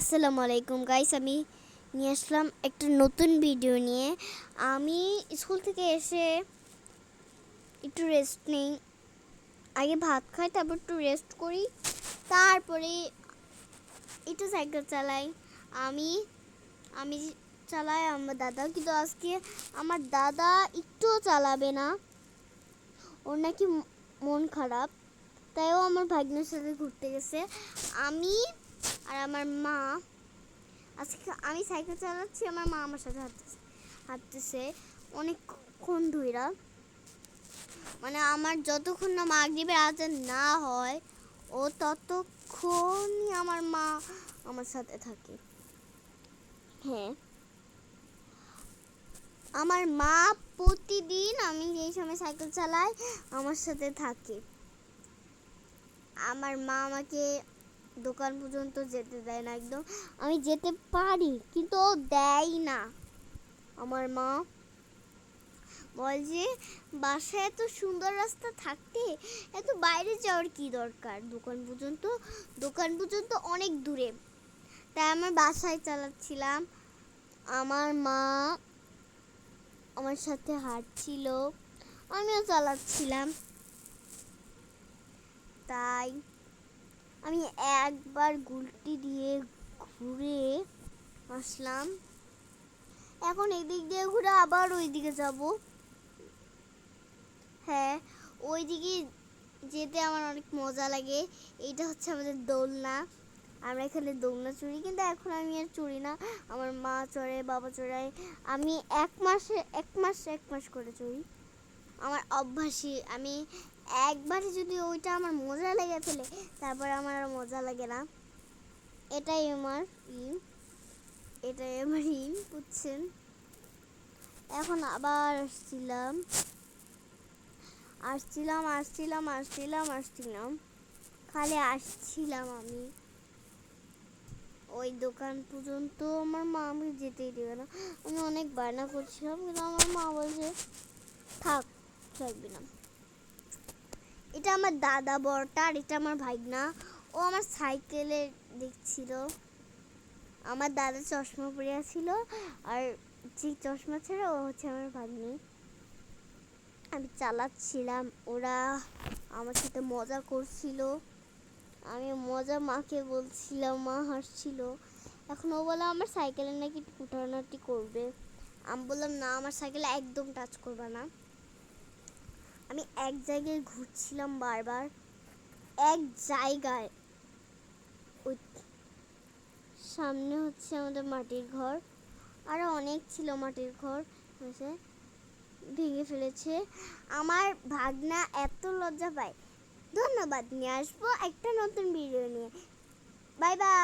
আসসালামু আলাইকুম গাইস আমি নিয়ে আসলাম একটা নতুন ভিডিও নিয়ে। আমি স্কুল থেকে এসে একটু রেস্ট নিই। আগে ভাত খাই, তারপর একটু রেস্ট করি। তারপরে একটু সাইকেল চালাই। আমি আমি চালাই আমার দাদা কিন্তু আজকে আমার দাদা একটুও চালাবে না। ওর নাকি মন খারাপ। তাইও আমার ভাগ্নের সাথে ঘুরতে গেছে। আমি আর আমার মা, আজকে আমি সাইকেল চালাচ্ছি, আমার মা আমার সাথে হাঁটতেছে হাঁটতেছে। অনেকক্ষণ ধইরা। মানে আমার যতক্ষণ না মা মাগরিবের আজান না হয়, ও ততক্ষণই আমার মা আমার সাথে থাকে। হ্যাঁ। আমার মা প্রতিদিন আমি যেই সময় সাইকেল চালাই, আমার সাথে থাকে। আমার মা আমাকে দোকান পর্যন্ত যেতে দেয় না একদম। আমি যেতে পারি, কিন্তু ও দেয় না। আমার মা বল যে, বাসায় এত সুন্দর রাস্তা থাকতে এত বাইরে যাওয়ার কি দরকার? দোকান পর্যন্ত দোকান পর্যন্ত অনেক দূরে। তাই আমার বাসায় চালাচ্ছিলাম। আমার মা আমার সাথে হাঁটছিল, আমিও চালাচ্ছিলাম। তাই আমি একবার গুলটি দিয়ে ঘুরে আসলাম। এখন এদিক দিয়ে ঘুরে আবার ওই দিকে যাব। হ্যাঁ ওই দিকে যেতে আমার অনেক মজা লাগে। এইটা হচ্ছে আমাদের দোলনা। আমরা এখানে দোলনা চড়ি, কিন্তু এখন আমি আর চড়ি না। আমার মা চড়ে, বাবা চড়ায়। আমি এক মাসে, এক মাস এক মাস করে চড়ি। আমার অভ্যাসই, আমি একবারে যদি ওইটা আমার মজা লেগে ফেলে তারপর আমার আর মজা লাগে না। এটাই আমার ই এটাই আমার ই বুঝছেন? এখন আবার আসছিলাম। আসছিলাম আসছিলাম আসছিলাম আসছিলাম। খালি আসছিলাম আমি। ওই দোকান পর্যন্ত আমার মা আমাকে যেতেই দেবে না। আমি অনেক বায়না করছিলাম, কিন্তু আমার মা বলছে, থাক, থাকবি না। এটা আমার দাদা বড়টা আর এটা আমার ভাইগনা। ও আমার সাইকেলে দেখছিল। আমার দাদা চশমা পরে ছিল আর যে চশমা ছিল ও হচ্ছে আমার ভাগ্নি। আমি চালাচ্ছিলাম, ওরা আমার সাথে মজা করছিল। আমি মজা মাকে বলছিলাম, মা হাসছিল। এখন ও বলে, আমার সাইকেলে নাকি কুটানাটি করবে। আমি বললাম, না, আমার সাইকেলে একদম টাচ করবে না। আমি এক জায়গায় ঘুরছিলাম বারবার, এক জায়গায়। ওই সামনে হচ্ছে আমাদের মাটির ঘর আরও অনেক ছিল মাটির ঘর, হয়েছে, ভেঙে ফেলেছে। আমার ভাগনা এত লজ্জা পায়। ধন্যবাদ, নিয়ে আসব একটা নতুন ভিডিও নিয়ে। Bye bye